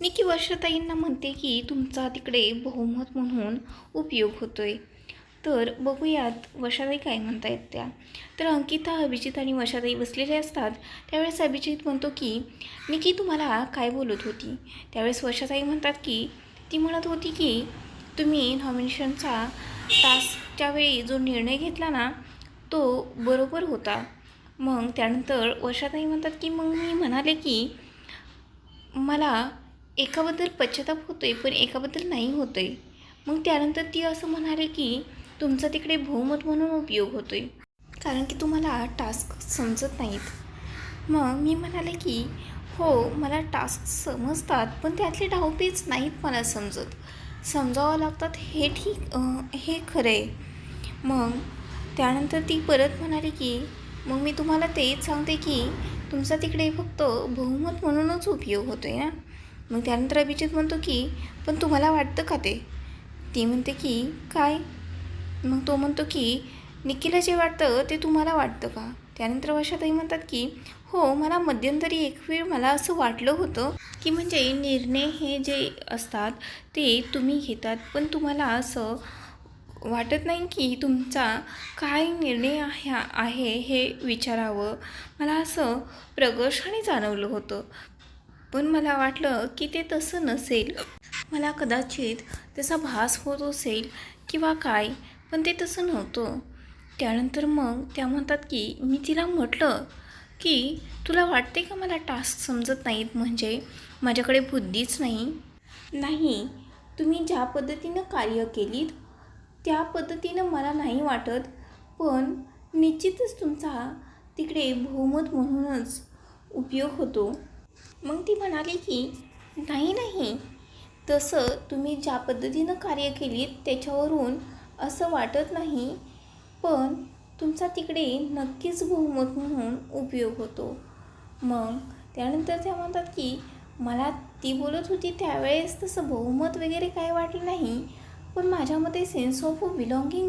निकी वर्षताईंना म्हणते की तुमचा तिकडे बहुमत म्हणून उपयोग होतोय. तर बघूयात वर्षाताई काय म्हणतायत त्या. तर अंकिता अभिजित आणि वर्षाताई बसलेले असतात. त्यावेळेस अभिजित म्हणतो की निकी तुम्हाला काय बोलत होती? त्यावेळेस वर्षाताई म्हणतात की ती म्हणत होती की तुम्ही नॉमिनेशनचा टास्कच्या वेळी जो निर्णय घेतला ना तो बरोबर होता. मग त्यानंतर वर्षाताई म्हणतात की मग मी म्हणाले की मला एकाबद्दल पश्चाताप होतो आहे पण एकाबद्दल नाही होतो आहे मग त्यानंतर ती असं म्हणाले की तुमचा तिकडे बहुमत म्हणून उपयोग होतो आहे कारण की तुम्हाला टास्क समजत नाहीत. मग मी म्हणाले की हो मला टास्क समजतात पण त्यातले डावपेच नाहीत मला समजत. समजावं लागतात हे ठीक हे खरं आहे मग त्यानंतर ती परत म्हणाली की मग मी तुम्हाला तेच सांगते की तुमचा तिकडे फक्त बहुमत म्हणूनच उपयोग होतो आहे ना? मग त्यानंतर अभिजित म्हणतो की पण तुम्हाला वाटतं का ते? ती म्हणते की काय? मग तो म्हणतो की निखिला जे वाटतं ते तुम्हाला वाटतं का? त्यानंतर वर्षाताई म्हणतात की हो मला मध्यंतरी एक वेळ मला असं वाटलं होतं की म्हणजे निर्णय हे जे असतात ते तुम्ही घेतात पण तुम्हाला असं वाटत नाही की तुमचा काय निर्णय आहे आहे हे विचारावं. मला असं प्रकर्षाने जाणवलं होतं. पण मला वाटलं की ते तसं नसेल. मला कदाचित त्याचा भास होत असेल किंवा काय पण ते तसं नव्हतं. त्यानंतर मग त्या म्हणतात की मी तिला म्हटलं की तुला वाटते का मला टास्क समजत नाहीत? म्हणजे माझ्याकडे बुद्धीच नाही. नाही. तुम्ही ज्या पद्धतीनं कार्य केलीत त्या पद्धतीनं मला नाही वाटत पण निश्चितच तुमचा तिकडे बहुमत म्हणूनच उपयोग होतो. मग ती म्हणाली की नाही नाही. तसं तुम्ही ज्या पद्धतीनं कार्य केलीत त्याच्यावरून असं वाटत नाही पण तुमचा तिकडे नक्कीच बहुमत म्हणून उपयोग होतो. मग त्यानंतर त्या म्हणतात की मला ती बोलत होती त्यावेळेस तसं बहुमत वगैरे काय वाटलं नाही पण माझ्यामध्ये सेन्स ऑफ बिलॉंगिंग